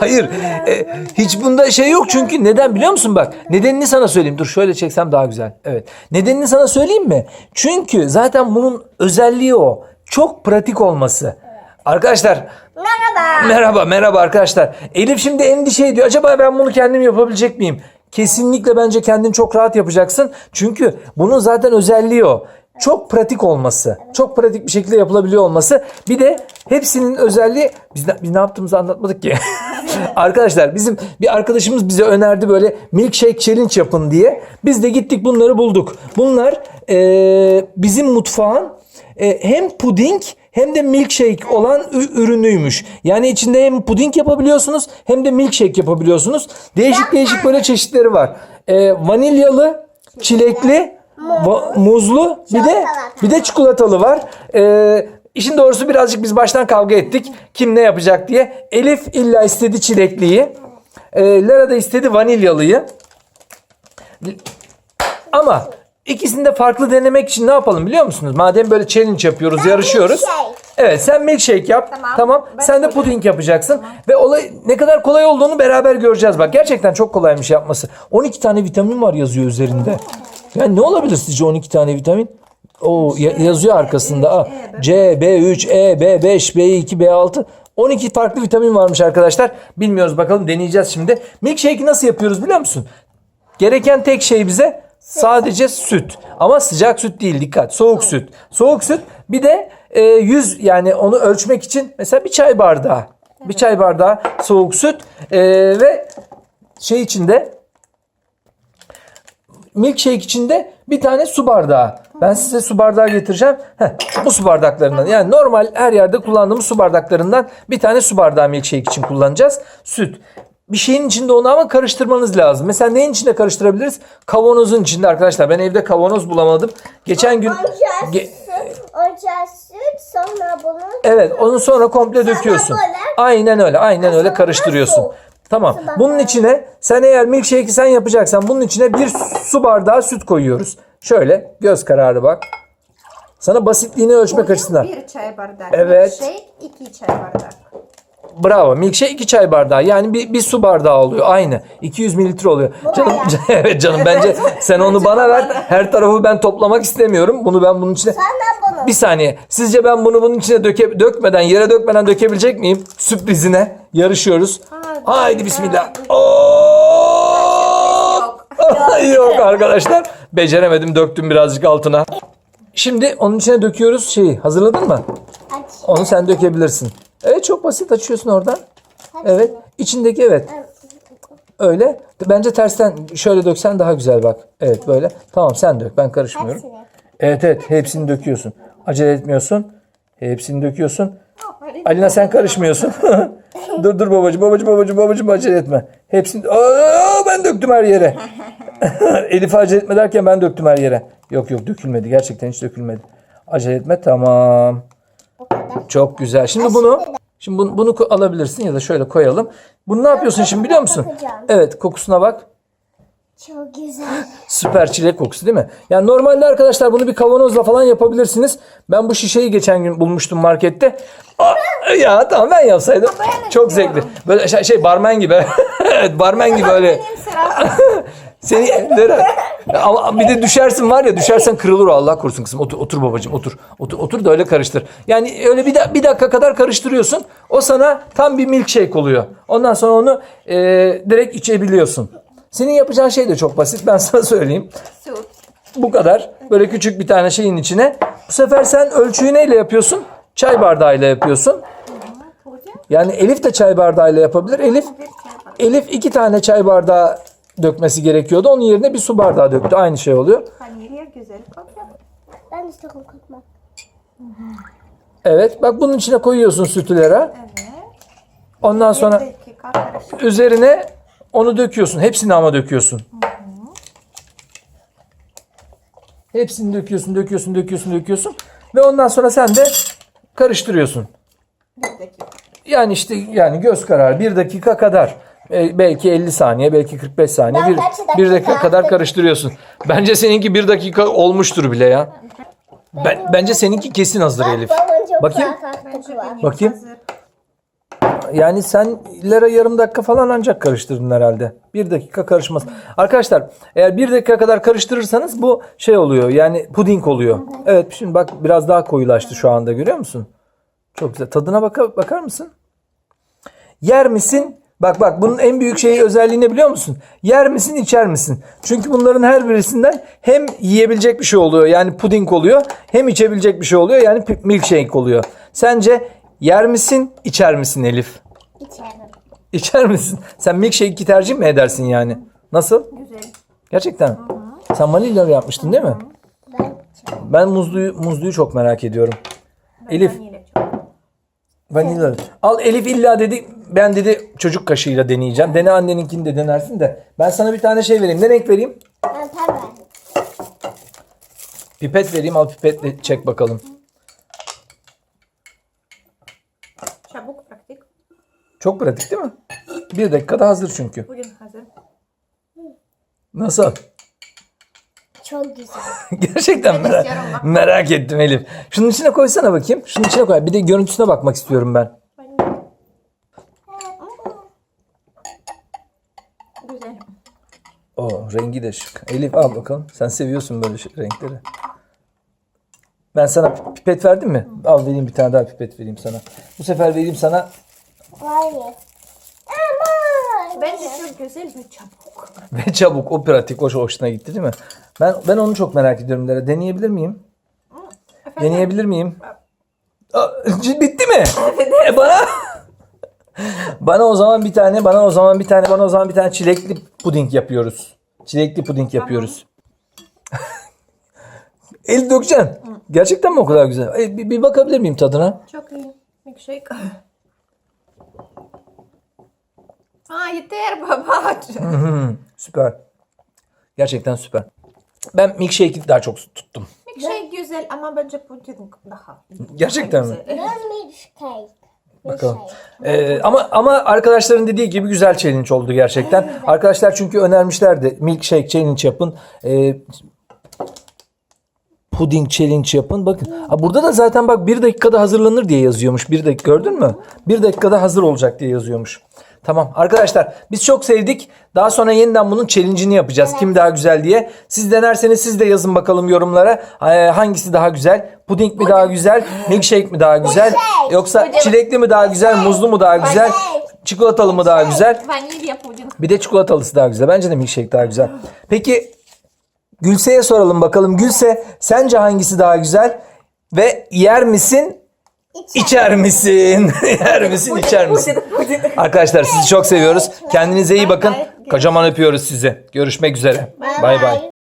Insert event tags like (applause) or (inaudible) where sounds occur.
Hayır. e, hiç bunda şey yok çünkü neden biliyor musun bak? Nedenini sana söyleyeyim. Dur şöyle çeksem daha güzel. Evet. Nedenini sana söyleyeyim mi? Çünkü zaten bunun özelliği o. Çok pratik olması. Arkadaşlar Merhaba. merhaba merhaba arkadaşlar. Elif şimdi endişe ediyor. Acaba ben bunu kendim yapabilecek miyim? Kesinlikle bence kendin çok rahat yapacaksın. Çünkü bunun zaten özelliği o. Çok pratik olması. Çok pratik bir şekilde yapılabiliyor olması. Bir de hepsinin özelliği biz ne, biz ne yaptığımızı anlatmadık ki. (laughs) (laughs) Arkadaşlar bizim bir arkadaşımız bize önerdi böyle milkshake challenge yapın diye. Biz de gittik bunları bulduk. Bunlar eee, bizim mutfağın e, hem puding hem de milkshake olan ürünüymüş. Yani içinde hem puding yapabiliyorsunuz hem de milkshake yapabiliyorsunuz. Değişik değişik böyle çeşitleri var. E, vanilyalı, çilekli, muzlu bir de bir de çikolatalı var. E, işin doğrusu birazcık biz baştan kavga ettik. Kim ne yapacak diye. Elif illa istedi çilekliyi. E, Lara da istedi vanilyalıyı. Ama ikisini de farklı denemek için ne yapalım biliyor musunuz? Madem böyle challenge yapıyoruz, yarışıyoruz. milkshake. Evet sen milkshake yap. Tamam. Tamam. Ben Sen de puding yapacaksın. Ve olay ne kadar kolay olduğunu beraber göreceğiz. Bak gerçekten çok kolaymış yapması. 12 tane vitamin var yazıyor üzerinde. Yani ne olabilir sizce 12 tane vitamin? O yazıyor arkasında. A, C, B3, E, B5, B2, B6. 12 farklı vitamin varmış arkadaşlar. Bilmiyoruz bakalım deneyeceğiz şimdi. Milkshake'i nasıl yapıyoruz biliyor musun? Gereken tek şey bize sadece süt. Ama sıcak süt değil dikkat. Soğuk süt. Soğuk süt bir de e, 100 yani onu ölçmek için mesela bir çay bardağı. Bir çay bardağı soğuk süt e, ve şey içinde milkshake içinde bir tane su bardağı. Ben size su bardağı getireceğim. Heh, bu su bardaklarından. Yani normal her yerde kullandığımız su bardaklarından bir tane su bardağı milkshake için kullanacağız. Süt. Bir şeyin içinde onu ama karıştırmanız lazım. Mesela neyin içinde karıştırabiliriz? Kavanozun içinde arkadaşlar. Ben evde kavanoz bulamadım. Geçen gün Ge- önce süt, sonra bunu Evet onu sonra komple döküyorsun. Aynen öyle aynen öyle karıştırıyorsun. su. Tamam. Bunun içine sen eğer milkshake'i sen yapacaksan bunun içine bir su bardağı süt koyuyoruz. Şöyle göz kararı bak. Sana basitliğini ölçmek açısından. Bir çay bardağı. Evet. Milkshake, iki çay bardak. Bravo. Milkshake iki çay bardağı. Yani bir, bir su bardağı oluyor. Aynı. 200 mililitre oluyor. Canım, (laughs) evet canım bence (laughs) sen onu bana ver. Her tarafı ben toplamak istemiyorum. Bunu ben bunun içine... Sonra bunu. Bir saniye. Sizce ben bunu bunun içine döke, dökmeden, yere dökmeden dökebilecek miyim? Sürprizine yarışıyoruz. Haydi bismillah. Oo! (laughs) Yok arkadaşlar. Beceremedim. Döktüm birazcık altına. Şimdi onun içine döküyoruz şeyi. Hazırladın mı? Aç. Onu sen dökebilirsin. Evet çok basit açıyorsun oradan. Evet. İçindeki evet. Öyle. Bence tersten şöyle döksen daha güzel bak. Evet böyle. Tamam sen dök. Ben karışmıyorum. Evet evet hepsini döküyorsun. Acele etmiyorsun. Hepsini döküyorsun. Alina sen karışmıyorsun. (laughs) dur dur babacığım babacığım babacığım babacığım acele etme. Hepsini Aa, ben döktüm her yere. (laughs) Elif acele etme derken ben döktüm her yere. Yok yok dökülmedi. Gerçekten hiç dökülmedi. Acele etme tamam. Çok güzel. Şimdi bunu şimdi bunu, bunu alabilirsin ya da şöyle koyalım. Bunu ne yapıyorsun şimdi biliyor musun? Evet kokusuna bak. Çok güzel. (laughs) Süper çilek kokusu değil mi? Yani normalde arkadaşlar bunu bir kavanozla falan yapabilirsiniz. Ben bu şişeyi geçen gün bulmuştum markette. Aa, ya tamam ben yapsaydım. Çok zevkli. Böyle şey, şey barmen gibi. (laughs) evet barmen gibi öyle. Seni Lera. Ama bir de düşersin var ya düşersen kırılır o Allah korusun kızım. Otur, otur babacığım otur. Otur, otur da öyle karıştır. Yani öyle bir, da, bir dakika kadar karıştırıyorsun. O sana tam bir milkshake oluyor. Ondan sonra onu e, direkt içebiliyorsun. Senin yapacağın şey de çok basit. Ben sana söyleyeyim. Bu kadar. Böyle küçük bir tane şeyin içine. Bu sefer sen ölçüyü neyle yapıyorsun? Çay bardağıyla yapıyorsun. Yani Elif de çay bardağıyla yapabilir. Elif. Elif iki tane çay bardağı dökmesi gerekiyordu. Onun yerine bir su bardağı döktü. Aynı şey oluyor. Vanilya güzel kokuyor. Ben istiyorum kokmak. Evet. Bak bunun içine koyuyorsun sütülere. Evet. Ondan sonra dakika üzerine onu döküyorsun. Hepsini ama döküyorsun. Hepsini döküyorsun, döküyorsun, döküyorsun, döküyorsun. Ve ondan sonra sen de karıştırıyorsun. Bir dakika. Yani işte yani göz kararı bir dakika kadar. E, belki 50 saniye, belki 45 saniye. Ben Bir, kaç dakika bir dakika kadar karıştırıyorsun. Bence seninki bir dakika olmuştur bile ya. Ben, bence seninki kesin hazır Elif. Babamın çok Bakayım. koku var. Bakayım. hazır. yani sen Lara yarım dakika falan ancak karıştırdın herhalde. Bir dakika karışmaz. Arkadaşlar eğer bir dakika kadar karıştırırsanız bu şey oluyor yani puding oluyor. Evet şimdi bak biraz daha koyulaştı şu anda görüyor musun? Çok güzel. Tadına baka, bakar mısın? Yer misin? Bak bak bunun en büyük şeyi özelliği ne biliyor musun? Yer misin içer misin? Çünkü bunların her birisinden hem yiyebilecek bir şey oluyor yani puding oluyor hem içebilecek bir şey oluyor yani milkshake oluyor. Sence yer misin içer misin Elif? İçerim. İçer misin? Sen milkshake'i tercih mi edersin yani? Nasıl? Güzel. Gerçekten. Sen vanilya yapmıştın değil mi? Ben. Ben muzluyu, muzluyu çok merak ediyorum. Elif Vanilya. Al Elif illa dedi ben dedi çocuk kaşığıyla deneyeceğim. Dene anneninkini de denersin de. Ben sana bir tane şey vereyim. Ne renk vereyim? Ben pembe. Pipet vereyim. Al pipetle çek bakalım. Çabuk pratik. Çok pratik değil mi? Bir dakikada hazır çünkü. Bugün hazır. Nasıl? Çok güzel. (laughs) Gerçekten merak, istiyorum bak. merak ettim Elif. Şunun içine koysana bakayım. Şunun içine koy. Bir de görüntüsüne bakmak istiyorum ben. Güzel. O rengi de şık. Elif al bakalım. Sen seviyorsun böyle şey- renkleri. Ben sana pipet verdim mi? Al vereyim bir tane daha pipet vereyim sana. Bu sefer vereyim sana Hayır. Ama. Bence çok güzel ve çabuk. ve çabuk o pratik o hoşuna gitti değil mi? Ben ben onu çok merak ediyorum. Lara. Deneyebilir miyim? Efendim? Deneyebilir miyim? Aa, bitti mi? (laughs) E, bana (laughs) bana o zaman bir tane, bana o zaman bir tane, bana o zaman bir tane çilekli puding yapıyoruz. Çilekli puding yapıyoruz. (laughs) El dökeceksin. Gerçekten mi o kadar güzel? E, bir, bir bakabilir miyim tadına? Çok iyi. Milkshake. Aa yeter baba. Süper. Gerçekten süper. Ben milkshake'i daha çok tuttum. Milkshake güzel ama bence puding daha. Gerçekten mi? Ben milkshake. Bakalım. Ee, ama ama arkadaşların dediği gibi güzel challenge oldu gerçekten. Arkadaşlar çünkü önermişlerdi. Milkshake challenge yapın. Ee, puding challenge yapın. Bakın. Ha, burada da zaten bak bir dakikada hazırlanır diye yazıyormuş. Bir dakika gördün mü? Bir dakikada hazır olacak diye yazıyormuş. Tamam arkadaşlar biz çok sevdik. Daha sonra yeniden bunun challenge'ini yapacağız. Kim daha güzel diye. Siz denerseniz siz de yazın bakalım yorumlara. Ee, hangisi daha güzel? Puding mi daha güzel? Milkshake mi daha güzel? Yoksa çilekli mi daha güzel? Muzlu mu daha güzel? Çikolatalı mı daha güzel? Vanilya puding. Bir de çikolatalısı daha güzel. Bence de milkshake daha güzel. Peki Gülse'ye soralım bakalım. Gülse sence hangisi daha güzel? Ve yer misin? İçer misin? yer misin? (laughs) içer misin? Arkadaşlar sizi çok seviyoruz. Kendinize iyi bakın. Kocaman öpüyoruz sizi. Görüşmek üzere. Bay bay.